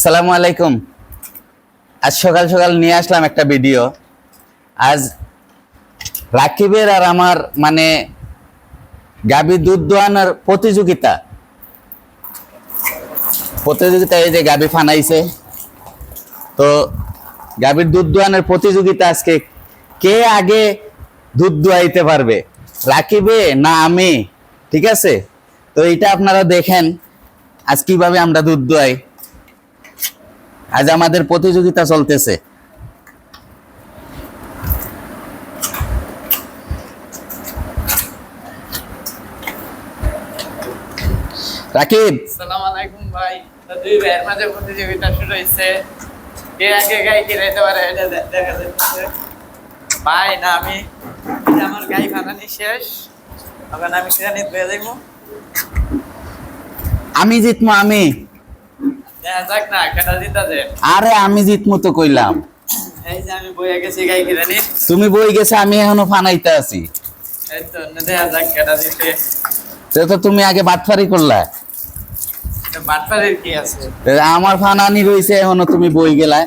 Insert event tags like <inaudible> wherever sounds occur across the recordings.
আসসালামু আলাইকুম। আজ সকাল সকাল নিয়ে আসলাম একটা ভিডিও। আজ রাকিবের আর আমার মানে গাবি দুধ দোয়ানোর প্রতিযোগিতা। প্রতিযোগিতা এই যে গাবি ফানাইছে। তো গাবির দুধ দোয়ানোর প্রতিযোগিতা আজকে কে আগে দুধ দোয়াইতে পারবে? রাকিবে না আমি? ঠিক আছে? তো এটা আপনারা দেখেন, আজ কীভাবে আমরা দুধ দোয়াই। আজ আমাদের প্রতিযোগিতা চলতেছে। রাকিব। সালাম আলাইকুম ভাই। দুই ভাইয়ের মাঝে প্রতিযোগিতা শুরু হয়েছে কে আগে গাই কিনাইতে পারে এটা দেখা যাচ্ছে। ভাই না আমি আমার গাই ফাটানি শেষ। তখন আমি কিরানি ধুয়ে যাইবো। আমি জিতমু আমি দেখা যাক না কেটা জিতা যে আরে আমি জিতমু তো কইলাম। তুমি বই গেছে আমি এখনও ফানাইতে আছি। তো তো তো তুমি আগে বাটফারি করলা। তো তো আমার ফানানি রইছে এখনও তুমি বই গেলা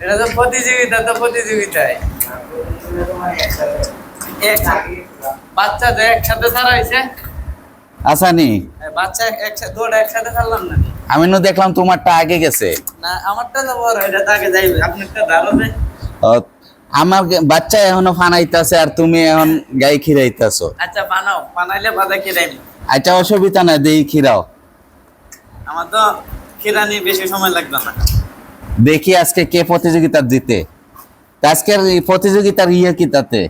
এটা তো প্রতিযোগিতা তো প্রতিযোগিতায়। এক- বাচ্চাদের একসাথে ছাড়া হয়েছে? আসানি। বাচ্চা একসাথে দুটো একসাথে ছাড়লাম না আমি নো দেখলাম তোমারটা আগে গেছে। না আমারটা তো বড় এটা তাকে যাইবে। আপনারটা দাঁড়াবে আমার বাচ্চা এখনও ফানাইতাছে আর তুমি এখন গাই খিরাইতাছো। আচ্ছা বানাও। বানাইলে বাদা কিরাই আচ্ছা অসুবিধা না দেই খিরাও। আমার তো কিরানি বেশি সময় লাগবে না। দেখি আজকে কে প্রতিযোগিতা জিতে আজকের এই প্রতিযোগিতার ইয়ে কি তাতে?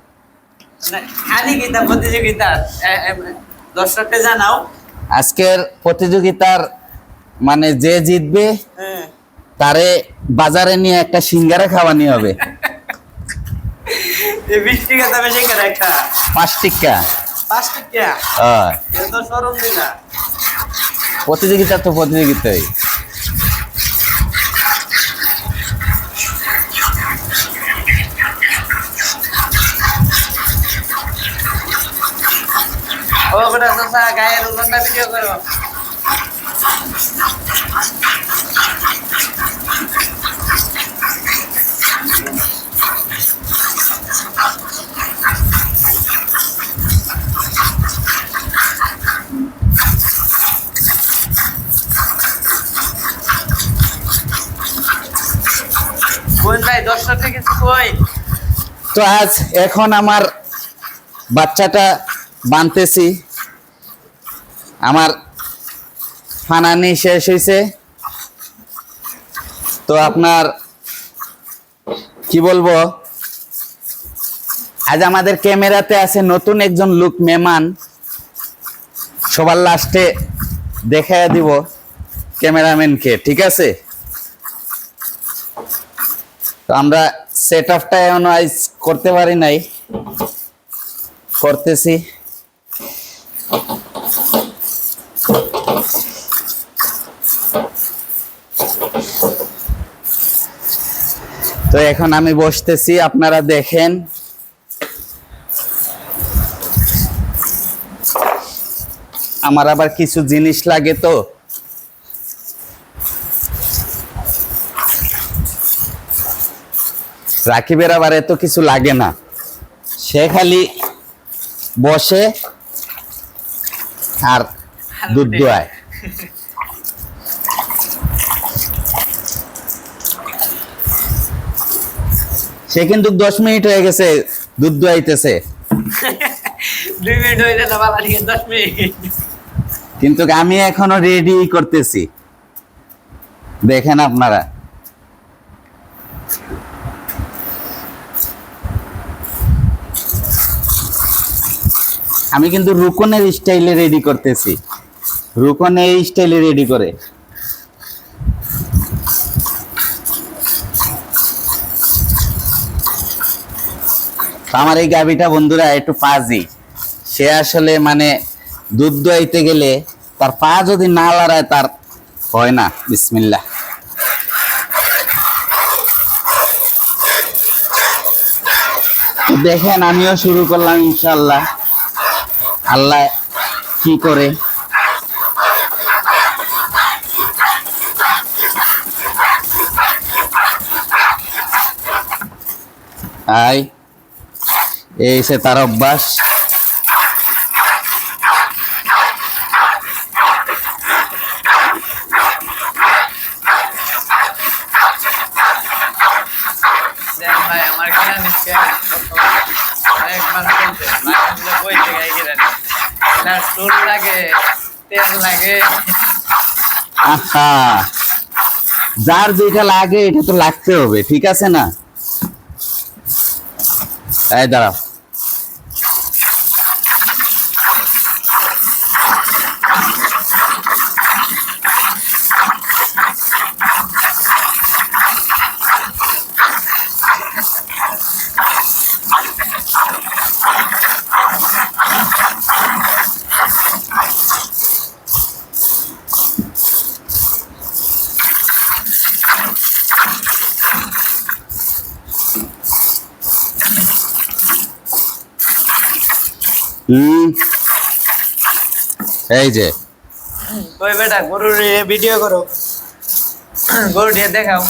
মানে খালি গীতা প্রতিযোগিতা দর্শককে জানাও। আজকের প্রতিযোগিতার মানে যে জিতবে হ্যাঁ। তারে বাজারে নিয়ে একটা সিঙ্গারা খাওয়ানি হবে। পাঁচ টাকা হ্যাঁ, প্রতিযোগিতা তো প্রতিযোগিতাই। ও গায়ের ওজনটা ভিডিও করো। তো আজ এখন আমার বাচ্চাটা বানতেছি। আমার ফানানি শেষ হয়েছে তো আপনার, কি বলব? আজ আমাদের ক্যামেরাতে আছে নতুন একজন লুক মেহমান। সবার লাস্টে দেখাইয়া দিব ক্যামেরাম্যানকে, ঠিক আছে? তো আমরা সেট আপটা এখনও আজ করতে পারি নাই। করতেছি। তো এখন আমি বসতেছি আপনারা দেখেন। আমার আবার কিছু জিনিস লাগে তো। রাকিবের আবার এত কিছু লাগে না। সে খালি বসে আর দুধ দোয়ায়। <laughs> সে কিন্তু দশ মিনিট হয়ে গেছে দুধ দোয়াইতেছে। <laughs> দুই মিনিট হয়ে যেতে পারা ঠিক দশ মিনিট। কিন্তু আমি এখনও রেডি করতেছি। দেখেন আপনারা। আমি কিন্তু রুকনের স্টাইলে রেডি করতেছি। রুকন এই স্টাইলে রেডি করে। আমার এই গাভিটা বন্ধুরা একটু পাজি। সে আসলে মানে দুধ দোয়াইতে গেলে তার পা যদি না লড়ায় তার হয় না। বিসমিল্লা দেখেন, আমিও শুরু করলাম ইনশাল্লাহ আল্লাহ কি করে? আয়। এই সে তার অভ্যাস। যার যেটা লাগে এটা তো লাগতে হবে ঠিক আছে না? এই হুম। এই যে। ওই বেটা গরুর ভিডিও করো। গরু দিয়ে দেখাও।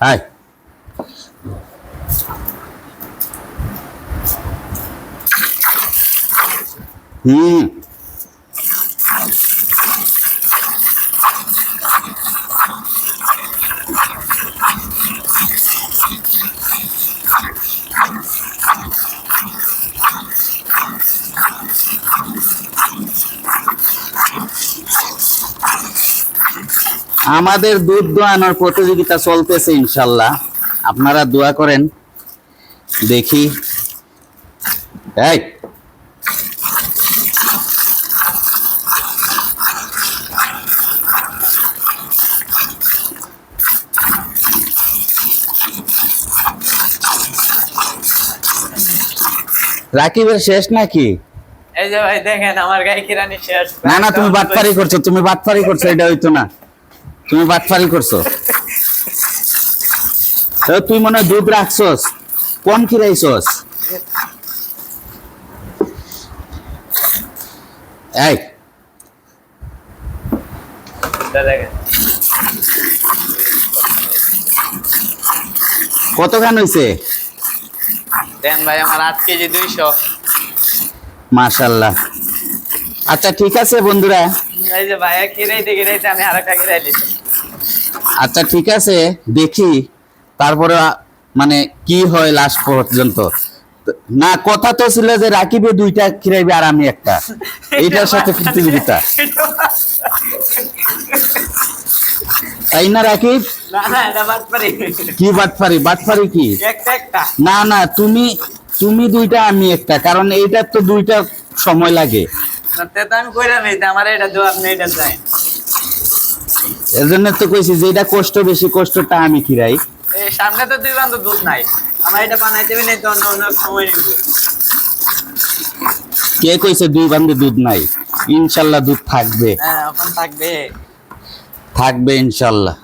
হাই। হুম। আমাদের দুধ দোয়ানোর প্রতিযোগিতা চলতেছে ইনশাল্লাহ। আপনারা দোয়া করেন। দেখি। এই। রাকিবের শেষ নাকি? এই যে ভাই দেখেন আমার গাই কিরানি শেষ। না না তুমি বাটপারি করছ তুমি বাটপারি করছ এটা হইতো না। তুমি বাটপারি করছ তুই মনে হয় দুধ রাখছস? কোন খিরাইছস? এই। এটা দেখেন কত খান হইছে? দেন ভাই আমার আট কেজি দুইশো। মাশাল্লাহ। আচ্ছা ঠিক আছে বন্ধুরা। এই যে ভাইয়া কিরাইতে কিরাইতে আমি আর কিরাই দিচ্ছি আচ্ছা ঠিক আছে দেখি তারপরে মানে কি হয় লাস্ট পর্যন্ত। না কথা তো ছিল যে রাকিবে দুইটা খিরাইবে আর আমি একটা। এইটার সাথে প্রতিযোগিতা। তাই না রাকিব? কি বাটফারি বাটফারি কি? না না তুমি তুমি দুইটা আমি একটা। কারণ এইটার তো দুইটা সময় লাগে। এর জন্য তো কইছি যে এটা কষ্ট বেশি কষ্টটা আমি খিরাই। সামনে তো দুই বান্ধব দুধ নাই। আমার এটা বানাইতে হবে নাই তো অন্য অন্য সময় নিব। কে কইছে দুই বান্ধে দুধ নাই? ইনশাল্লাহ দুধ থাকবে। হ্যাঁ এখন থাকবে। থাকবে ইনশাল্লাহ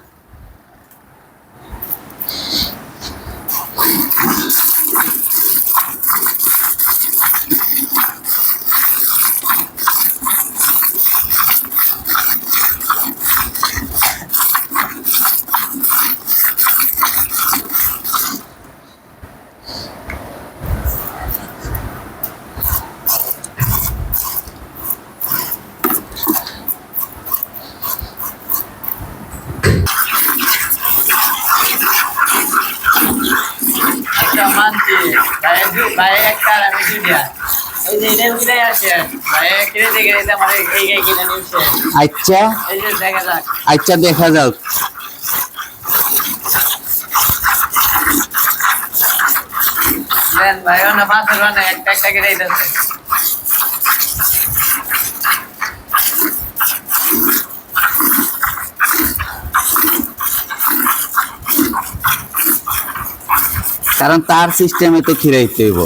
আচ্ছা মানছি ভাই দুই ভাই একটা আর আমি দুইটা এই যে এটা কিনে আসে ভাই কিনে কিনে আমার আচ্ছা। এই যে দেখা যাক। আচ্ছা দেখা যাক। দেন ভাই অন্য পাঁচ একটা একটা কেটে দিতেছে। কারণ তার সিস্টেমে তো খিরাইতে হইব।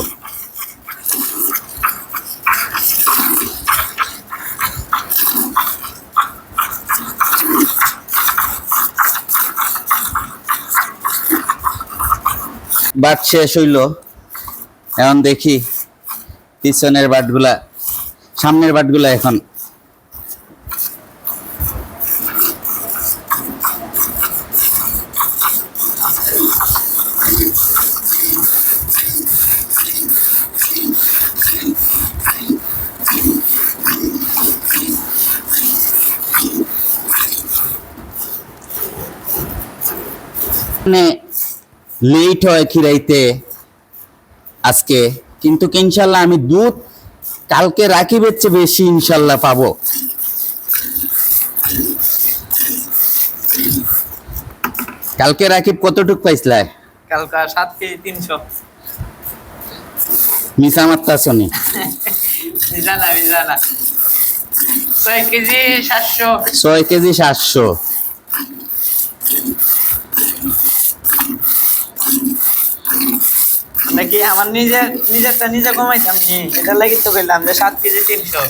বাদ শেষ হইল। এখন দেখি পিছনের বাটগুলা, সামনের বাটগুলা এখন মানে লেট হয় খিরাইতে আজকে। কিন্তু ইনশাল্লাহ আমি দুধ কালকে রাকিবের চেয়ে বেশি ইনশাল্লাহ পাবো। কালকে রাকিব কতটুক পাইছিলায় কালকা সাত কেজি তিনশো। মিশা মাত্তাছনি জানা আমি জানা ছয় কেজি সাতশো। ছয় কেজি সাতশো। নাকি আমার নিজের নিজেরটা নিজে কমাইতাম নি এটার লাগি তো বললাম যে সাত কেজি তিনশো।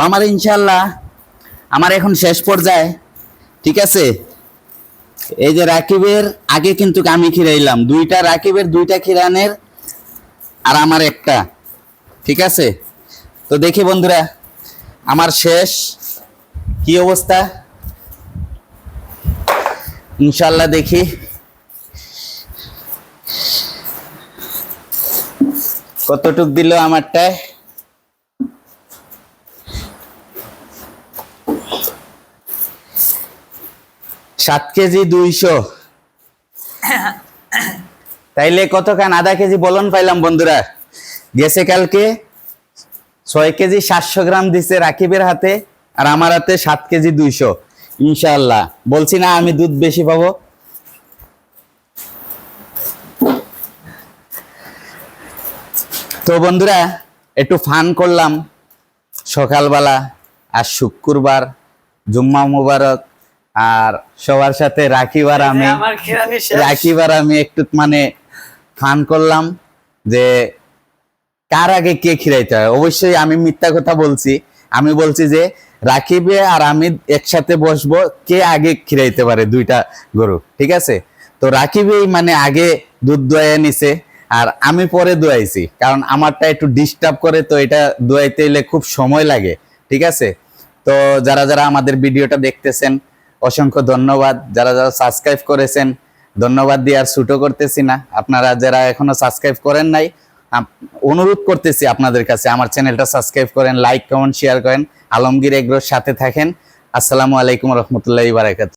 তো আমার ইনশাল্লাহ আমার এখন শেষ পর্যায়ে, ঠিক আছে? এই যে রাকিবের, আগে কিন্তু আমি খিরাইলাম, দুইটা রাকিবের, দুইটা খিরানের, আর আমার একটা, ঠিক আছে? তো দেখি বন্ধুরা, আমার শেষ, কি অবস্থা? ইনশাল্লাহ দেখি। কতটুক দিল আমারটায়? সাত কেজি দুইশো। তাইলে কতখান? আধা কেজি বলন পাইলাম বন্ধুরা। গেছে কালকে। ছয় কেজি সাতশো গ্রাম দিছে রাকিবের হাতে আর আমার হাতে সাত কেজি দুইশো। ইনশাল্লাহ বলছি না আমি দুধ বেশি পাবো। তো বন্ধুরা, একটু ফান করলাম। সকালবেলা আর শুক্রবার জুম্মা মুবারক আর সবার সাথে রাখিবার আমি রাখিবার আমি একটু মানে ফান করলাম যে কার আগে কে খিরাইতে হয়? অবশ্যই আমি মিথ্যা কথা বলছি। আমি বলছি যে রাকিবে আর আমি একসাথে বসবো কে আগে খিরাইতে পারে দুইটা গরু ঠিক আছে? তো রাকিবেই মানে আগে দুধ দোয়াইয়া নিছে আর আমি পরে দোয়াইছি কারণ আমারটা একটু ডিস্টার্ব করে তো এটা দোয়াইতে এলে খুব সময় লাগে ঠিক আছে? তো যারা যারা আমাদের ভিডিওটা দেখতেছেন, অসংখ্য ধন্যবাদ। যারা যারা সাবস্ক্রাইব করেছেন, ধন্যবাদ দিয়ে আর ছুটো করতেছি না। আপনারা যারা এখনও সাবস্ক্রাইব করেন নাই অনুরোধ করতেছি আপনাদের কাছে, আমার চ্যানেলটা সাবস্ক্রাইব করেন লাইক কমেন্ট শেয়ার করেন। আলমগীর এগ্রোর সাথে থাকেন। আসসালামু আলাইকুম রহমতুল্লাহ বারাকাত